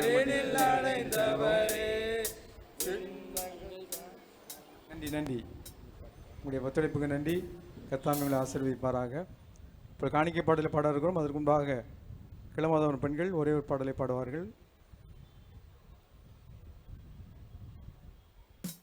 அரணில் அடைந்தவரே. நன்றி நன்றி. உங்களுடைய ஒத்துழைப்புக்கு நன்றி. கத்தாமிகளை ஆசீர்வதிப்பாராக. இப்போ காணிக்கை பாடலை பாட இருக்கிறோம் அதற்கு முன்பாக கிளமாதவன் பெண்கள் ஒரே ஒரு பாடலை பாடுவார்கள்.